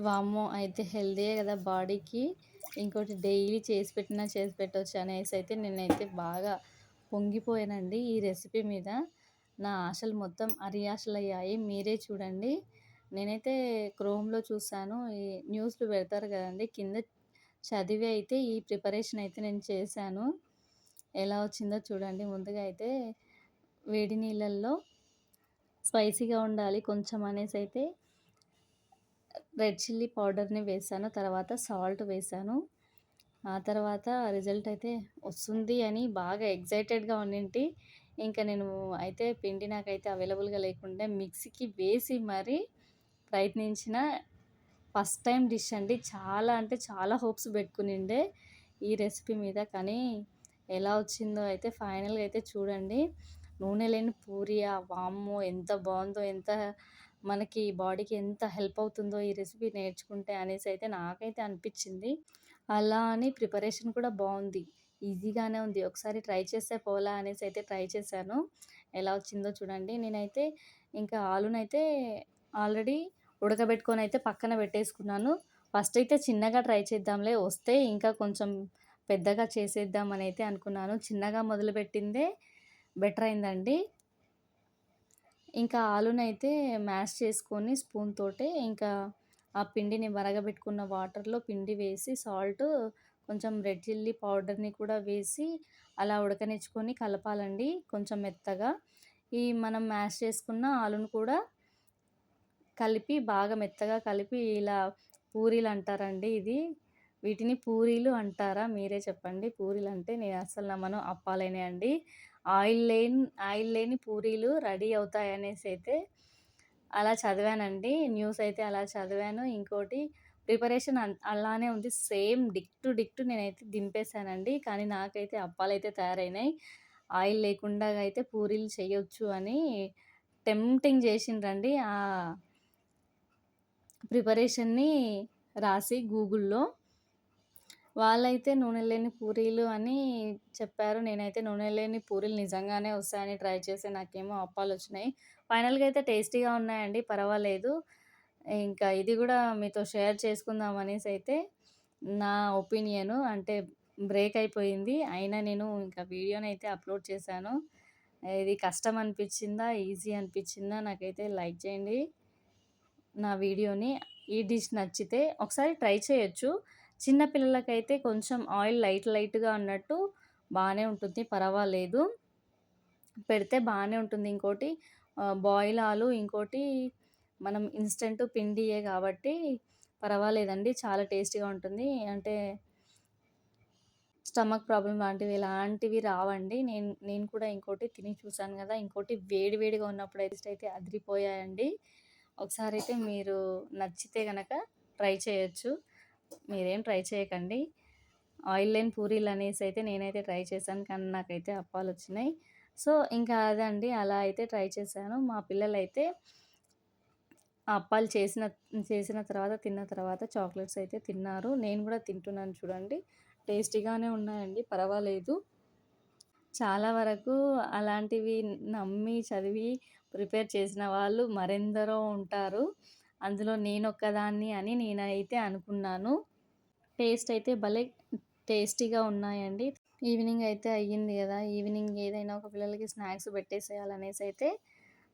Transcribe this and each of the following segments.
వామ్మో! అయితే హెల్తీయే కదా బాడీకి. ఇంకోటి డైలీ చేసి పెట్టినా చేసి పెట్టవచ్చు అనేసి అయితే నేనైతే బాగా పొంగిపోయానండి ఈ రెసిపీ మీద. నా ఆశలు మొత్తం అడియాశలయ్యాయి. మీరే చూడండి. నేనైతే క్రోమ్‌లో చూసాను. ఈ న్యూస్‌లో పెడతారు కదండి కింద చదివి అయితే ఈ ప్రిపరేషన్ అయితే నేను చేశాను. ఎలా వచ్చిందో చూడండి. ముందుగా అయితే వేడి నీళ్ళల్లో స్పైసీగా ఉండాలి కొంచెం అనేసి అయితే రెడ్ చిల్లీ పౌడర్‌ని వేసాను తర్వాత సాల్ట్ వేశాను. ఆ తర్వాత రిజల్ట్ అయితే వస్తుంది అని బాగా ఎక్సైటెడ్‌గా ఉండింటి. ఇంకా నేను అయితే పిండి నాకైతే అవైలబుల్‌గా లేకుండే మిక్సీకి వేసి మరీ ప్రయత్నించిన ఫస్ట్ టైం డిష్ అండి. చాలా అంటే చాలా హోప్స్ పెట్టుకునిండే ఈ రెసిపీ మీద. కానీ ఎలా వచ్చిందో అయితే ఫైనల్‌గా అయితే చూడండి. నూనె లేని పూరియా వామ్మో! ఎంత బాగుందో ఎంత మనకి బాడీకి ఎంత హెల్ప్ అవుతుందో ఈ రెసిపీ నేర్చుకుంటే అనేసి అయితే నాకైతే అనిపించింది. అలా అని ప్రిపరేషన్ కూడా బాగుంది ఈజీగానే ఉంది. ఒకసారి ట్రై చేస్తే పోలా అనేసి అయితే ట్రై చేశాను. ఎలా వచ్చిందో చూడండి. నేనైతే ఇంకా ఆలునైతే ఆల్రెడీ ఉడకబెట్టుకొని అయితే పక్కన పెట్టేసుకున్నాను. ఫస్ట్ అయితే చిన్నగా ట్రై చేద్దాంలే వస్తే ఇంకా కొంచెం పెద్దగా చేసేద్దామని అయితే అనుకున్నాను. చిన్నగా మొదలుపెట్టిందే బెటర్ అయిందండి. ఇంకా ఆలునైతే మ్యాష్ చేసుకొని స్పూన్ తోటే ఇంకా ఆ పిండిని మరగబెట్టుకున్న వాటర్‌లో పిండి వేసి సాల్ట్ కొంచెం రెడ్ చిల్లీ పౌడర్‌ని కూడా వేసి అలా ఉడకనిచ్చుకొని కలపాలండి కొంచెం మెత్తగా. ఈ మనం మ్యాష్ చేసుకున్న ఆలును కూడా కలిపి బాగా మెత్తగా కలిపి ఇలా పూరీలు అంటారండి ఇది. వీటిని పూరీలు అంటారా? మీరే చెప్పండి. పూరీలు అంటే నేను అసలు నమ్మను. అప్పాలనే అండి. ఆయిల్ లేని ఆయిల్ లేని పూరీలు రెడీ అవుతాయనేసి అయితే అలా చదివానండి. న్యూస్ అయితే అలా చదివాను. ఇంకోటి ప్రిపరేషన్ అన్ అలానే ఉంది. సేమ్ డిక్ టు డిక్ టు నేనైతే దింపేసానండి. కానీ నాకైతే అప్పాలైతే తయారైనాయి. ఆయిల్ లేకుండా అయితే పూరీలు చేయొచ్చు అని టెంప్టింగ్ చేసిండ్రండి. ఆ ప్రిపరేషన్‌ని రాసి గూగుల్‌లో. వాళ్ళైతే నూనె లేని పూరీలు అని చెప్పారు. నేనైతే నూనె లేని పూరీలు నిజంగానే వస్తాయని ట్రై చేసి నాకేమో అప్పాలొచ్చినాయి. ఫైనల్‌గా అయితే టేస్టీగా ఉన్నాయండి. పర్వాలేదు. ఇంకా ఇది కూడా మీతో షేర్ చేసుకుందాం అనేసి అయితే నా ఒపీనియను. అంటే బ్రేక్ అయిపోయింది. అయినా నేను ఇంకా వీడియోని అయితే అప్‌లోడ్ చేశాను. ఇది కష్టం అనిపించిందా? ఈజీ అనిపించిందా? నాకైతే లైక్ చేయండి. నా వీడియోని. ఈ డిష్ నచ్చితే ఒకసారి ట్రై చేయొచ్చు. చిన్నపిల్లలకైతే కొంచెం ఆయిల్ లైట్ లైట్‌గా ఉన్నట్టు బాగానే ఉంటుంది. పర్వాలేదు. పెడితే బాగానే ఉంటుంది. ఇంకోటి బాయిల్ ఆలు ఇంకోటి మనం ఇన్స్టెంట్ పిండియే కాబట్టి పర్వాలేదండి. చాలా టేస్టీగా ఉంటుంది. అంటే స్టమక్ ప్రాబ్లం లాంటివి ఇలాంటివి రావండి. నేను నేను కూడా ఇంకోటి తిని చూసాను కదా ఇంకోటి వేడి వేడిగా ఉన్నప్పుడు అయితే అదిరిపోయాయండి. ఒకసారి అయితే మీరు నచ్చితే కనుక ట్రై చేయొచ్చు. మీరేం ట్రై చేయకండి. ఆయిల్ లేని పూరీలు అనేసి అయితే నేనైతే ట్రై చేశాను. కానీ నాకైతే అప్పాలు వచ్చినాయి సో, ఇంకా అదండి. అలా అయితే ట్రై చేశాను. మా పిల్లలైతే అప్పాలు చేసిన చేసిన తర్వాత తిన్న తర్వాత చాక్లెట్స్ అయితే తిన్నారు. నేను కూడా తింటున్నాను చూడండి. టేస్టీగానే ఉన్నాయండి. పర్వాలేదు. చాలా వరకు అలాంటివి నమ్మి, చదివి ప్రిపేర్ చేసిన వాళ్ళు మరెందరో ఉంటారు. అందులో నేను ఒక్కదాన్ని అని నేనైతే అనుకున్నాను. టేస్ట్ అయితే భలే టేస్టీగా ఉన్నాయండి. ఈవినింగ్ అయితే అయ్యింది కదా ఈవినింగ్ ఏదైనా ఒక పిల్లలకి స్నాక్స్ పెట్టేసేయాలనేసి అయితే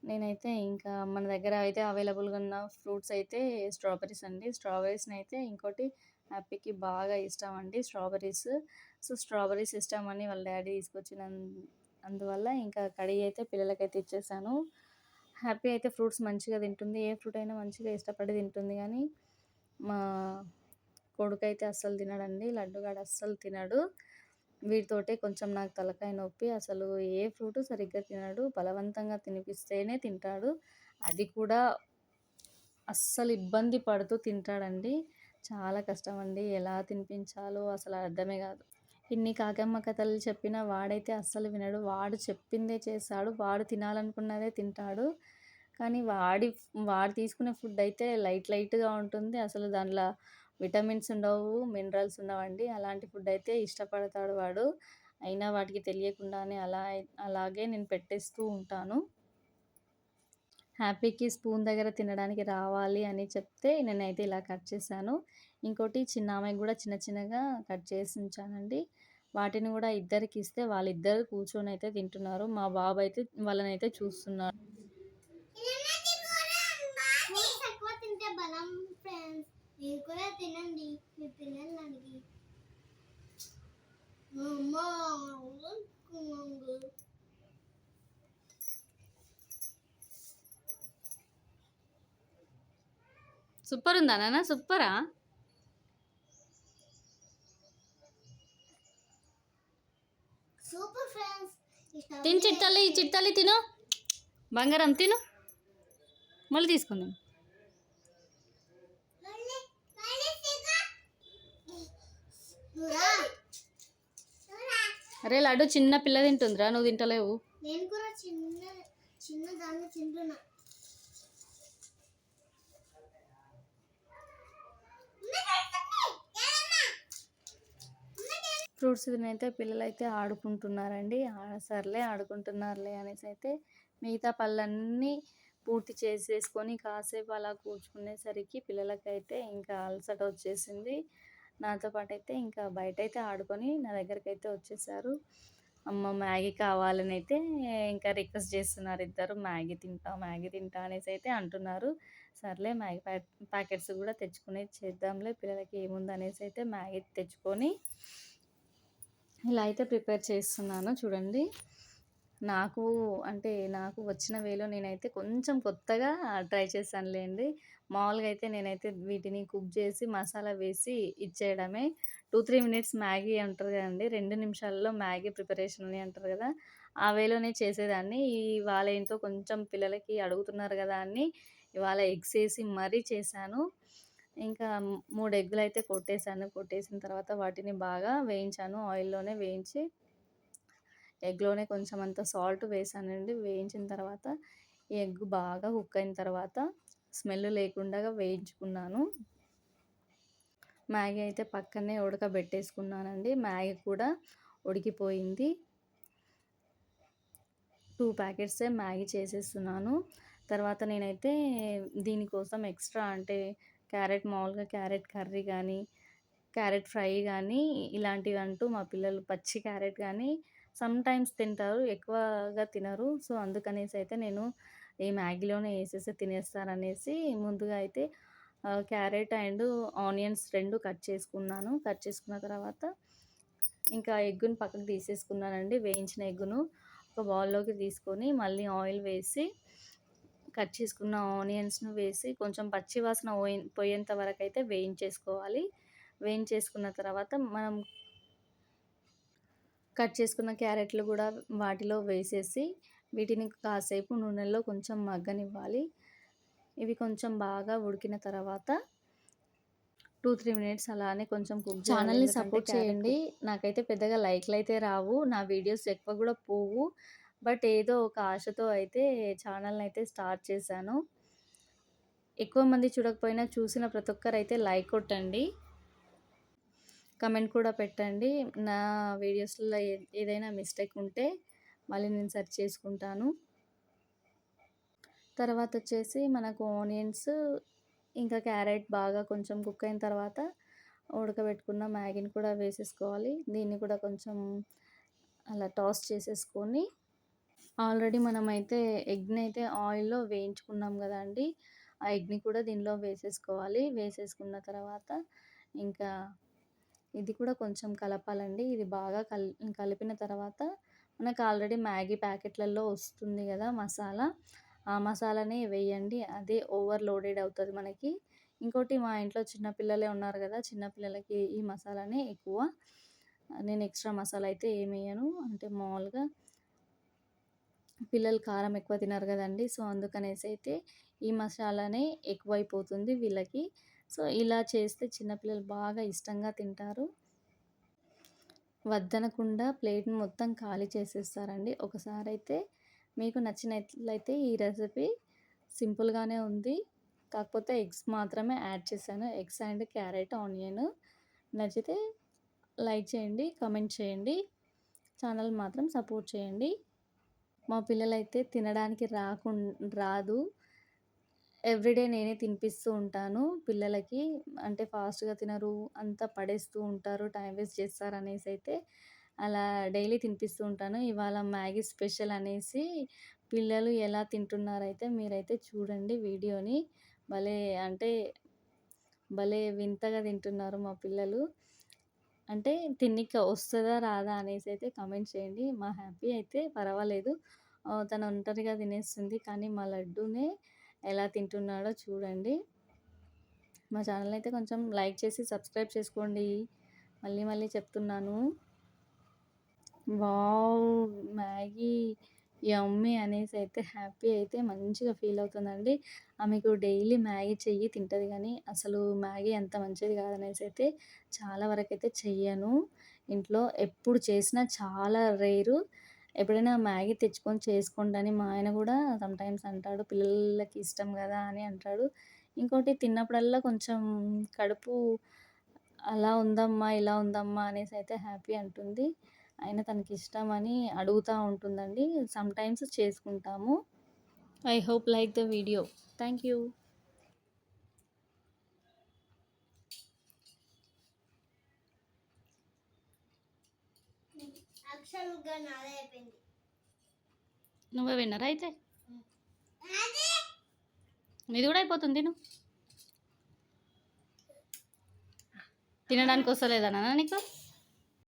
నేనైతే ఇంకా మన దగ్గర అయితే అవైలబుల్‌గా ఉన్న ఫ్రూట్స్ అయితే స్ట్రాబెర్రీస్ అండి. స్ట్రాబెర్రీస్ని అయితే ఇంకోటి హ్యాపీకి బాగా ఇష్టం అండి స్ట్రాబెర్రీస్. సో, స్ట్రాబెర్రీస్ అని వాళ్ళ డాడీ తీసుకొచ్చిన అందువల్ల ఇంకా కడిగి అయితే పిల్లలకైతే ఇచ్చేసాను. హ్యాపీ అయితే ఫ్రూట్స్ మంచిగా తింటుంది. ఏ ఫ్రూట్ అయినా మంచిగా ఇష్టపడి తింటుంది కానీ మా కొడుకైతే అస్సలు తినడండి. లడ్డుగాడు అస్సలు తినడు. వీటితోటే కొంచెం నాకు తలకాయ నొప్పి. అసలు ఏ ఫ్రూట్ సరిగ్గా తినడు. బలవంతంగా తినిపిస్తేనే తింటాడు. అది కూడా అస్సలు ఇబ్బంది పడుతూ తింటాడండి. చాలా కష్టం అండి ఎలా తినిపించాలో అసలు అర్థమే కాదు ఇన్ని కాకమ్మ కథలు చెప్పినా వాడైతే అస్సలు వినడు. వాడు చెప్పిందే చేస్తాడు. వాడు తినాలనుకున్నదే తింటాడు. కానీ వాడి వాడు తీసుకునే ఫుడ్ అయితే లైట్ లైట్‌గా ఉంటుంది. అసలు దాంట్లో విటమిన్స్ ఉండవు. మినరల్స్ ఉండవండి. అలాంటి ఫుడ్ అయితే ఇష్టపడతాడు వాడు. అయినా వాటికి తెలియకుండానే అలా అలాగే నేను పెట్టేస్తూ ఉంటాను. హ్యాపీకి స్పూన్ దగ్గర తినడానికి రావాలి అని చెప్తే నేనైతే ఇలా కట్ చేశాను ఇంకోటి చిన్న ఆమెకు కూడా చిన్న చిన్నగా కట్ చేసి ఉంచానండి వాటిని కూడా ఇద్దరికి ఇస్తే వాళ్ళిద్దరు కూర్చొని అయితే తింటున్నారు. మా బాబు అయితే వాళ్ళని అయితే చూస్తున్నారు. తినండి మీ పిల్లలకి సూపర్ ఉందా నాన్న? సూపరా? ఇష్టం ఈ చిట్టల్లి తిను. బంగారం తిను. మళ్ళీ తీసుకుందాం. అరే లడ్డు చిన్న పిల్ల తింటుందిరా నువ్వు తింటలేవు. నేను కూడా చిన్న చిన్న దాన్ని తింటున్నా. ఫ్రూట్స్ తినైతే పిల్లలు అయితే ఆడుకుంటున్నారండి సర్లే ఆడుకుంటున్నారులే అనేసి అయితే మిగతా పళ్ళన్నీ పూర్తి చేసేసుకొని కాసేపు అలా కూర్చుకునేసరికి పిల్లలకైతే ఇంకా అలసట వచ్చేసింది. నాతో పాటు అయితే ఇంకా బయట అయితే ఆడుకొని నా దగ్గరికి అయితే వచ్చేసారు. అమ్మ మ్యాగీ కావాలని అయితే ఇంకా రిక్వెస్ట్ చేస్తున్నారు ఇద్దరు. మ్యాగీ తింటా మ్యాగీ తింటా అనేసి అయితే అంటున్నారు. సర్లే మ్యాగీ ప్యాక్ ప్యాకెట్స్ కూడా తెచ్చుకునే చేద్దాంలే పిల్లలకి ఏముంది అనేసి అయితే మ్యాగీ తెచ్చుకొని ఇలా అయితే ప్రిపేర్ చేస్తున్నాను చూడండి. నాకు అంటే నాకు వచ్చిన వేలో నేనైతే కొంచెం కొత్తగా ట్రై చేశానులేండి. మామూలుగా అయితే నేనైతే వీటిని కుక్ చేసి మసాలా వేసి ఇచ్చేయడమే. టూ త్రీ మినిట్స్ మ్యాగీ అంటారు కదండి. రెండు నిమిషాల్లో మ్యాగీ ప్రిపరేషన్ అని అంటారు కదా. ఆ వేలోనే చేసేదాన్ని. ఇవాళ ఏంటో కొంచెం పిల్లలకి అడుగుతున్నారు కదా అని ఇవాళ ఎగ్స్ వేసి మరీ చేశాను. ఇంకా మూడు ఎగ్గులు అయితే కొట్టేసాను. కొట్టేసిన తర్వాత వాటిని బాగా వేయించాను. ఆయిల్లోనే వేయించి ఎగ్లోనే కొంచెం అంత సాల్ట్ వేసానండి. వేయించిన తర్వాత ఈ ఎగ్ బాగా కుక్ అయిన తర్వాత స్మెల్ లేకుండా వేయించుకున్నాను. మ్యాగీ అయితే పక్కనే ఉడకబెట్టేసుకున్నానండి. మ్యాగీ కూడా ఉడికిపోయింది. టూ ప్యాకెట్సే మ్యాగీ చేసేస్తున్నాను. తర్వాత నేనైతే దీనికోసం ఎక్స్ట్రా అంటే క్యారెట్ మామూలుగా క్యారెట్ కర్రీ కానీ క్యారెట్ ఫ్రై కానీ ఇలాంటివి అంటూ మా పిల్లలు పచ్చి క్యారెట్ కానీ సమ్టైమ్స్ తింటారు ఎక్కువగా తినరు. సో అందుకనేసి అయితే నేను ఈ మ్యాగీలోనే వేసేసి తినేస్తారనేసి ముందుగా అయితే క్యారెట్ అండ్ ఆనియన్స్ రెండు కట్ చేసుకున్నాను. కట్ చేసుకున్న తర్వాత ఇంకా ఎగ్గును పక్కకు తీసేసుకున్నానండి వేయించిన ఎగ్గును. ఒక బౌల్లోకి తీసుకొని మళ్ళీ ఆయిల్ వేసి కట్ చేసుకున్న ఆనియన్స్ను వేసి కొంచెం పచ్చి వాసన పోయి పోయేంత వరకు అయితే వేయించేసుకోవాలి. వేయించేసుకున్న తర్వాత మనం కట్ చేసుకున్న క్యారెట్లు కూడా వాటిలో వేసేసి వీటిని కాసేపు నూనెలో కొంచెం మగ్గనివ్వాలి. ఇవి కొంచెం బాగా ఉడికిన తర్వాత టూ త్రీ మినిట్స్ అలానే కొంచెం కుక్ ఛానల్ని సపోర్ట్ చేయండి. నాకైతే పెద్దగా లైక్లు అయితే రావు. నా వీడియోస్ ఎక్కువ కూడా పోవు. బట్ ఏదో ఒక ఆశతో అయితే ఛానల్ని అయితే స్టార్ట్ చేశాను. ఎక్కువ మంది చూడకపోయినా చూసిన ప్రతి ఒక్కరు అయితే లైక్ కొట్టండి. కమెంట్ కూడా పెట్టండి. నా వీడియోస్లో ఏదైనా మిస్టేక్ ఉంటే మళ్ళీ నేను సెర్చ్ చేసుకుంటాను. తర్వాత వచ్చేసి మనకు ఆనియన్స్ ఇంకా క్యారెట్ బాగా కొంచెం కుక్ అయిన తర్వాత ఉడకబెట్టుకున్న మ్యాగీని కూడా వేసేసుకోవాలి. దీన్ని కూడా కొంచెం అలా టాస్ చేసేసుకొని ఆల్రెడీ మనమైతే ఎగ్ని అయితే ఆయిల్లో వేయించుకున్నాం కదండి ఆ ఎగ్ని కూడా దీనిలో వేసేసుకోవాలి. వేసేసుకున్న తర్వాత ఇంకా ఇది కూడా కొంచెం కలపాలండి. ఇది బాగా కల్ కలిపిన తర్వాత మనకు ఆల్రెడీ మ్యాగీ ప్యాకెట్లలో వస్తుంది కదా మసాలా. ఆ మసాలానే వేయండి. అదే ఓవర్లోడెడ్ అవుతుంది మనకి. ఇంకోటి మా ఇంట్లో చిన్నపిల్లలే ఉన్నారు కదా చిన్నపిల్లలకి ఈ మసాలానే ఎక్కువ. నేను ఎక్స్ట్రా మసాలా అయితే ఏమి వేయను. అంటే మామూలుగా పిల్లలు కారం ఎక్కువ తినరు కదండి. సో అందుకనేసి అయితే ఈ మసాలానే ఎక్కువైపోతుంది వీళ్ళకి. సో ఇలా చేస్తే చిన్నపిల్లలు బాగా ఇష్టంగా తింటారు. వద్దనకుండా ప్లేట్ని మొత్తం ఖాళీ చేసేస్తారండి. ఒకసారి అయితే మీకు నచ్చినట్లయితే ఈ రెసిపీ సింపుల్గానే ఉంది. కాకపోతే ఎగ్స్ మాత్రమే యాడ్ చేశాను. Eggs and carrot onion. నచ్చితే లైక్ చేయండి కమెంట్ చేయండి. ఛానల్ మాత్రం సపోర్ట్ చేయండి. మా పిల్లలైతే తినడానికి రాకు రాదు ఎవ్రీడే నేనే తినిపిస్తూ ఉంటాను పిల్లలకి. అంటే ఫాస్ట్‌గా తినరు, అంతా పడేస్తూ ఉంటారు, టైం వేస్ట్ చేస్తారు అనేసి అయితే అలా డైలీ తినిపిస్తూ ఉంటాను. ఇవాళ మ్యాగీ స్పెషల్ అనేసి పిల్లలు ఎలా తింటున్నారైతే మీరైతే చూడండి వీడియోని. భలే అంటే భలే వింతగా తింటున్నారు మా పిల్లలు. అంటే తిన్నికి వస్తుందా రాదా? అనేసి అయితే కామెంట్ చేయండి. మా హ్యాపీ అయితే పర్వాలేదు. తను ఒంటరిగా తినేస్తుంది. కానీ మా లడ్డూనే ఎలా తింటున్నాడో చూడండి. మా ఛానల్ అయితే కొంచెం లైక్ చేసి సబ్స్క్రైబ్ చేసుకోండి. మళ్ళీ మళ్ళీ చెప్తున్నాను. వావ్! మ్యాగీ యమ్మీ అనేసి అయితే హ్యాపీ అయితే మంచిగా ఫీల్ అవుతుందండి. ఆమెకు డైలీ మ్యాగీ చెయ్యి తింటుంది కానీ అసలు మ్యాగీ అంత మంచిది కాదనేసి అయితే చాలా వరకు అయితే చెయ్యను. ఇంట్లో ఎప్పుడు చేసినా చాలా రేరు. ఎప్పుడైనా మ్యాగీ తెచ్చుకొని చేసుకోండి మా ఆయన కూడా సమ్‌టైమ్స్ అంటాడు. పిల్లలకి ఇష్టం కదా! అని అంటాడు. ఇంకోటి తిన్నప్పుడల్లా కొంచెం కడుపు అలా ఉందమ్మా, ఇలా ఉందమ్మా అనేసి అయితే హ్యాపీ అంటుంది. అయినా తనకి ఇష్టమని అడుగుతా ఉంటుందండి. సమ్‌టైమ్స్ చేసుకుంటాము. I hope like the video. Thank you. నువ్వే విన్నరా అయితే? నాది నీది కూడా అయిపోతుంది తిను. తినడానికి వస్తలేదా నాన్న నీకు?